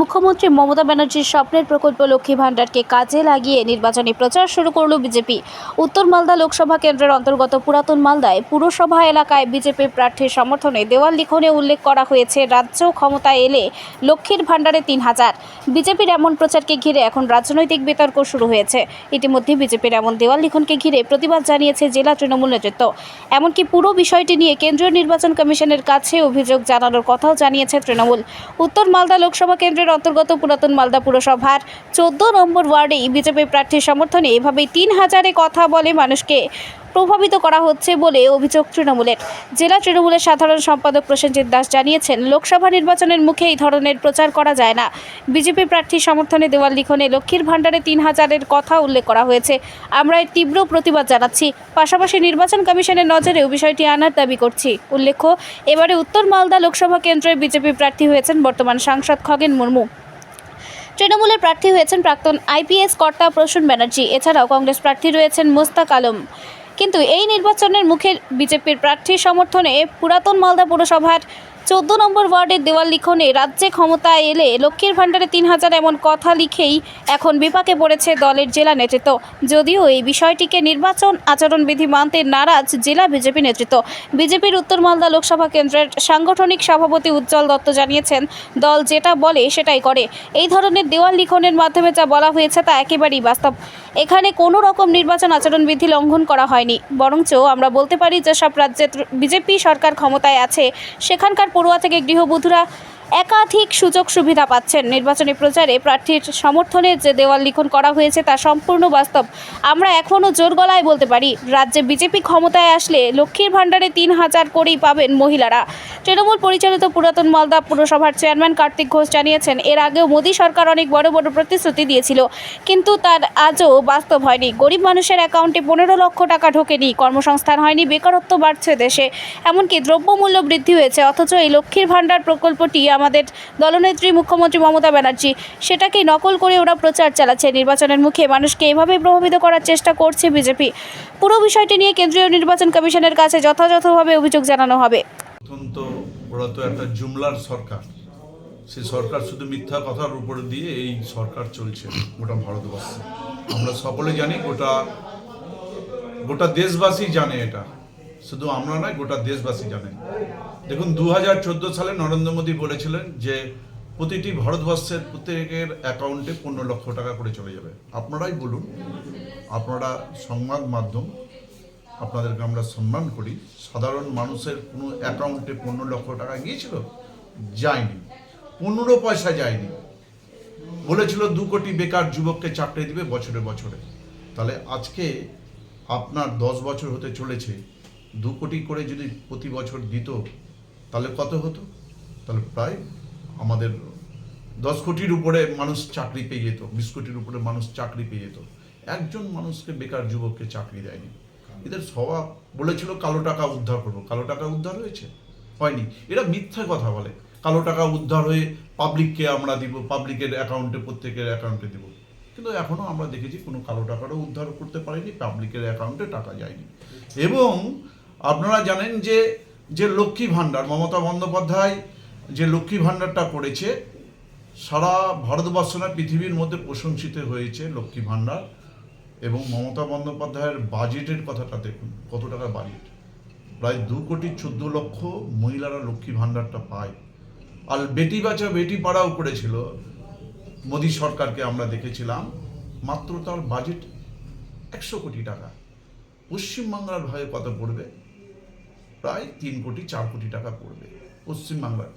মুখ্যমন্ত্রী মমতা ব্যানার্জির স্বপ্নের প্রকল্প লক্ষ্মী ভাণ্ডারকে কাজে লাগিয়ে নির্বাচনী প্রচার শুরু করল বিজেপি। উত্তর মালদা লোকসভা কেন্দ্রের অন্তর্গত পুরাতন মালদায় পুরসভা এলাকায় বিজেপি প্রার্থীর সমর্থনে দেওয়াল লিখনে উল্লেখ করা হয়েছে, রাজ্য ক্ষমতায় এলে লক্ষ্মীর ভাণ্ডারে তিন হাজার। বিজেপির এমন প্রচারকে ঘিরে এখন রাজনৈতিক বিতর্ক শুরু হয়েছে। ইতিমধ্যে বিজেপির এমন দেওয়াল লিখনকে ঘিরে প্রতিবাদ জানিয়েছে জেলা তৃণমূল নেতৃত্ব। এমনকি পুরো বিষয়টি নিয়ে কেন্দ্রীয় নির্বাচন কমিশনের কাছে অভিযোগ জানানোর কথাও জানিয়েছে তৃণমূল। উত্তর মালদা লোকসভা কেন্দ্রের অন্তর্গত পুরাতন মালদা পুরসভার চোদ্দ নম্বর ওয়ার্ডে বিজেপি প্রার্থীর সমর্থনে এভাবেই তিন হাজারে কথা বলে মানুষকে। প্রভাবিত করা হচ্ছে বলে অভিযোগ তৃণমূলের। জেলা তৃণমূলের সাধারণ সম্পাদক প্রসেনজিৎ দাস জানিয়েছেন, লোকসভা নির্বাচনের মুখে এই ধরনের প্রচার করা যায় না। বিজেপি প্রার্থীর সমর্থনে দেওয়াল লিখনে লক্ষ্মীর ভাণ্ডারে তিন হাজারের কথা উল্লেখ করা হয়েছে। আমরা এর তীব্র প্রতিবাদ জানাচ্ছি। পাশাপাশি নির্বাচন কমিশনের নজরেও বিষয়টি আনার দাবি করছি। উল্লেখ্য, এবারে উত্তর মালদা লোকসভা কেন্দ্রে বিজেপি প্রার্থী হয়েছেন বর্তমান সাংসদ খগেন মুর্মু। তৃণমূলের প্রার্থী হয়েছেন প্রাক্তন আইপিএস কর্তা প্রসূন ব্যানার্জি। এছাড়াও কংগ্রেস প্রার্থী রয়েছেন মোস্তাক আলম। কিন্তু এই নির্বাচনের মুখে বিজেপির প্রার্থীর সমর্থনে পুরাতন মালদা পুরসভার চোদ্দ নম্বর ওয়ার্ডের দেওয়াল লিখনে রাজ্যে ক্ষমতায় এলে লক্ষ্মীর ভাণ্ডারে তিন হাজার এমন কথা লিখেই এখন বিপাকে পড়েছে দলের জেলা নেতৃত্ব। যদিও এই বিষয়টিকে নির্বাচন আচরণবিধি মানতে নারাজ জেলা বিজেপি নেতৃত্ব। বিজেপির উত্তর মালদা লোকসভা কেন্দ্রের সাংগঠনিক সভাপতি উজ্জ্বল দত্ত জানিয়েছেন, দল যেটা বলে সেটাই করে। এই ধরনের দেওয়াল লিখনের মাধ্যমে যা বলা হয়েছে তা একেবারেই বাস্তব। এখানে কোনো রকম নির্বাচন আচরণবিধি লঙ্ঘন করা হয়নি। বরঞ্চ আমরা বলতে পারি, যেসব রাজ্যে বিজেপি সরকার ক্ষমতায় আছে, সেখানকার পড়ুয়া থেকে গৃহবধূরা একাধিক সুযোগ সুবিধা পাচ্ছেন। নির্বাচনী প্রচারে প্রার্থীর সমর্থনে যে দেওয়াল লিখন করা হয়েছে তা সম্পূর্ণ বাস্তব। আমরা এখনও জোর গলায় বলতে পারি, রাজ্যে বিজেপি ক্ষমতায় আসলে লক্ষ্মীর ভাণ্ডারে তিন হাজার করেই পাবেন মহিলারা। তৃণমূল পরিচালিত পুরাতন মালদা পুরসভার চেয়ারম্যান কার্তিক ঘোষ জানিয়েছেন, এর আগেও মোদী সরকার অনেক বড় বড় প্রতিশ্রুতি দিয়েছিল, কিন্তু তার আজও বাস্তব হয়নি। গরিব মানুষের অ্যাকাউন্টে পনেরো লক্ষ টাকা ঢোকেনি, কর্মসংস্থান হয়নি, বেকারত্ব বাড়ছে দেশে। এমনকি দ্রব্যমূল্য বৃদ্ধি হয়েছে, অথচ এই লক্ষ্মীর ভাণ্ডার প্রকল্পটি আমাদের দলনেত্রী মুখ্যমন্ত্রী মমতা ব্যানার্জি। সেটাকেই নকল করে ওরা প্রচার চালাচ্ছে। নির্বাচনের মুখে মানুষকে এভাবে প্রভাবিত করার চেষ্টা করছে বিজেপি। পুরো বিষয়টি নিয়ে কেন্দ্রীয় নির্বাচন কমিশনের কাছে যথাযথভাবে অভিযোগ জানানো হবে। সেই সরকার শুধু মিথ্যা কথার উপরে দিয়ে এই সরকার চলছে গোটা ভারতবর্ষে। আমরা সকলে জানি গোটা গোটা দেশবাসী জানে এটা। শুধু আমরা নয়, গোটা দেশবাসী জানেন দেখুন দু হাজার চোদ্দ সালে নরেন্দ্র মোদী বলেছিলেন যে প্রতিটি ভারতবর্ষের প্রত্যেকের অ্যাকাউন্টে পনেরো লক্ষ টাকা করে চলে যাবে। আপনারাই বলুন, আপনারা সংবাদ মাধ্যম, আপনাদেরকে আমরা সম্মান করি। সাধারণ মানুষের কোনো অ্যাকাউন্টে পনেরো লক্ষ টাকা গিয়েছিল? যায়নি। পনেরো পয়সা যায়নি। বলেছিল দু কোটি বেকার যুবককে চাকরি দিবে বছরে বছরে। তাহলে আজকে আপনার দশ বছর হতে চলেছে দু কোটি করে যদি প্রতি বছর দিত তাহলে কত হতো? তাহলে প্রায় আমাদের দশ কোটির উপরে মানুষ চাকরি পেয়ে যেত বিশ কোটির উপরে মানুষ চাকরি পেয়ে যেত। একজন মানুষকে বেকার যুবককে চাকরি দেয়নি। এদের স্বভাব বলেছিল কালো টাকা উদ্ধার করব। কালো টাকা উদ্ধার হয়েছে? হয়নি। এরা মিথ্যা কথা বলে। কালো টাকা উদ্ধার হয়ে পাবলিককে আমরা দিব পাবলিকের অ্যাকাউন্টে প্রত্যেকের অ্যাকাউন্টে দিব। কিন্তু এখনও আমরা দেখেছি কোনো কালো টাকারও উদ্ধার করতে পারিনি পাবলিকের অ্যাকাউন্টে টাকা যায়নি। এবং আপনারা জানেন যে যে লক্ষ্মী ভাণ্ডার, মমতা বন্দ্যোপাধ্যায় যে লক্ষ্মী ভাণ্ডারটা করেছে, সারা ভারতবর্ষ না পৃথিবীর মধ্যে প্রশংসিত হয়েছে লক্ষ্মী ভাণ্ডার এবং মমতা বন্দ্যোপাধ্যায়ের বাজেটের কথাটা দেখুন, কত টাকা বাজেট। প্রায় দু কোটি চোদ্দ লক্ষ মহিলারা লক্ষ্মী ভাণ্ডারটা পায়। আর বেটি বাঁচা বেটি পাড়াও করেছিল, মোদী সরকারকে আমরা দেখেছিলাম, মাত্র তার বাজেট একশো কোটি টাকা। পশ্চিমবাংলার ভাবে কত পড়বে প্রায় তিন কোটি, চার কোটি টাকা পড়বে। পশ্চিমবাংলার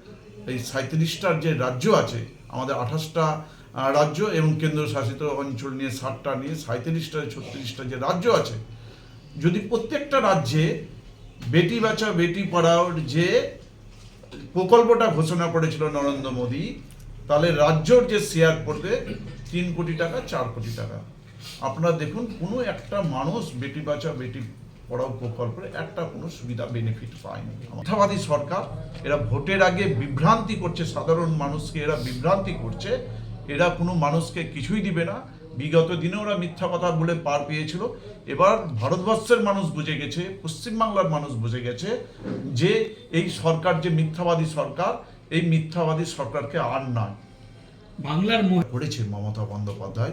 এই সাঁত্রিশটার যে রাজ্য আছে, আমাদের আঠাশটা রাজ্য এবং কেন্দ্রশাসিত অঞ্চল নিয়ে, ষাটটা নিয়ে সাঁত্রিশটা ছত্রিশটা যে রাজ্য আছে, যদি প্রত্যেকটা রাজ্যে বেটি বাঁচা বেটি পড়াওর যে প্রকল্পটা ঘোষণা করেছিল নরেন্দ্র মোদী, তাহলে রাজ্যর যে শেয়ার পড়বে তিন কোটি টাকা, চার কোটি টাকা। আপনারা দেখুন, কোনো একটা মানুষ বেটি বাঁচা বেটি পড়াও প্রকল্পের একটা কোনো সুবিধা বেনিফিট পায়নি। মিথ্যাবাদী সরকার এরা ভোটের আগে বিভ্রান্তি করছে সাধারণ মানুষকে এরা বিভ্রান্তি করছে। এরা কোনো মানুষকে কিছুই দিবে না। বিগত দিনে ওরা মিথ্যা কথা বলে পার পেয়েছিল। এবার ভারতবর্ষের মানুষ বুঝে গেছে পশ্চিমবাংলার মানুষ বুঝে গেছে যে এই সরকার যে মিথ্যাবাদী সরকার এই মিথ্যাবাদী সরকারকে আর নয়। বাংলার মহিলা করেছে মমতা বন্দ্যোপাধ্যায়।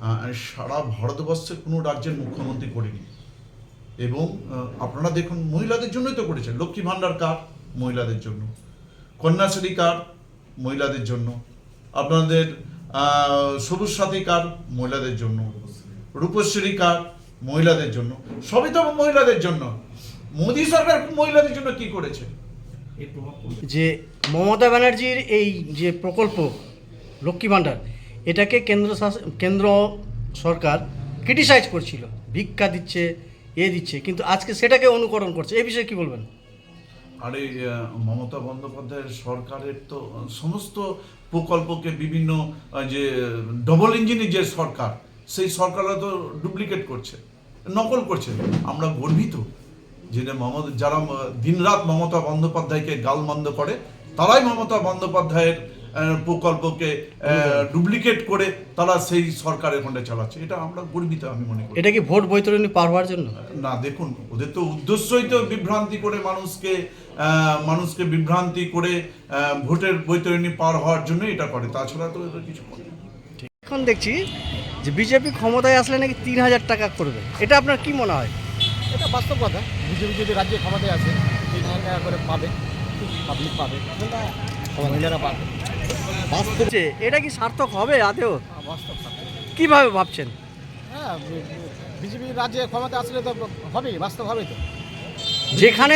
আহ, সারা ভারতবর্ষের কোনো রাজ্যের মুখ্যমন্ত্রী করেনি। এবং আপনারা দেখুন, মহিলাদের জন্যই তো করেছে লক্ষ্মী ভাণ্ডার কার্ড, মহিলাদের জন্য। কন্যাশ্রী কার্ড, মহিলাদের জন্য। আপনাদের সবুজ সাথী কার্ড, মহিলাদের জন্য। রূপশ্রী কার্ড, মহিলাদের জন্য। সবই তো মহিলাদের জন্য। মোদী সরকার মহিলাদের জন্য কি করেছে? যে মমতা ব্যানার্জির এই যে প্রকল্প, লক্ষ্মী ভাণ্ডার, এটাকে কেন্দ্র কেন্দ্র সরকার ক্রিটিসাইজ করছিল। ভিক্ষা দিচ্ছে এ দিচ্ছে, কিন্তু আজকে সেটাকে অনুকরণ করছে। এই বিষয়ে কি বলবেন? আরে মমতা বন্দ্যোপাধ্যায়ের সরকারের তো সমস্ত প্রকল্পকে বিভিন্ন যে ডবল ইঞ্জিনের যে সরকার, সেই সরকাররা তো ডুপ্লিকেট করছে, নকল করছে। আমরা গর্বিত যে মমতা, যারা দিনরাত মমতা বন্দ্যোপাধ্যায়কে গালমন্দ করে, তারাই মমতা বন্দ্যোপাধ্যায়ের প্রকল্পকে ডুপ্লিকেট করে তারা সেই সরকারের ফন্ডে চালাচ্ছে। এটা আমরা গর্বিত আমি মনে করি। এটা কি ভোট বৈতরণী পার হওয়ার জন্য? না দেখুন ওদের তো উদ্দেশ্যই তো বিভ্রান্তি করে মানুষকে মানুষকে বিভ্রান্তি করে ভোটের বৈতরণী পার হওয়ার জন্য এটা করে। তাছাড়া তো এদের কিছু করে। এখন দেখছি যে বিজেপি ক্ষমতায় আসলে নাকি তিন হাজার টাকা করবে। এটা আপনার কি মনে হয়? এটা বাস্তব কথা। বিজেপি যদি রাজ্যে ক্ষমতায় আছে তিন হাজার টাকা করে পাবে পাবলিক পাবে মহিলারা পাবে। বাস্তব এটা কি সার্থক হবে আদেও বাস্তব কথা। কীভাবে ভাবছেন? হ্যাঁ বিজেপি রাজ্যে ক্ষমতা আসলে তো হবেই বাস্তব হবে তো। যেখানে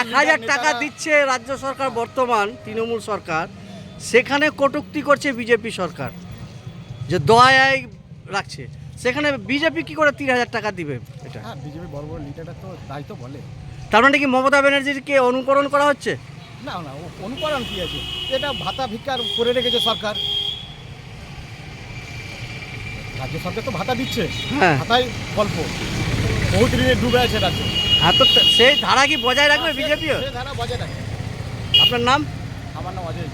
এক হাজার টাকা দিচ্ছে রাজ্য সরকার বর্তমান তৃণমূল সরকার সেখানে কটূক্তি করছে বিজেপি সরকার যে দয়ায় রাখছে। সেখানে বিজেপি কি করে তিন হাজার টাকা দিবে এটা? হ্যাঁ বিজেপি বড় বড় লিডাররা তো তাই তো বলে। তার মানে কি মমতা ব্যানার্জিকে অনুকরণ করা হচ্ছে? না না ও অনুকরণ কী আছে? এটা ভাতা ভিক্ষার করে রেখেছে সরকার। রাজ্য সরকার তো ভাতা দিচ্ছে। হ্যাঁ। ভাতাই গল্প। বহুত ঋণে ডুবে আছে রাজ্য। হ্যাঁ তো সেই ধারা কি বজায় রাখবে বিজেপিও? সেই ধারা বজায় রাখবে আপনার নাম? আমার নাম অজয়।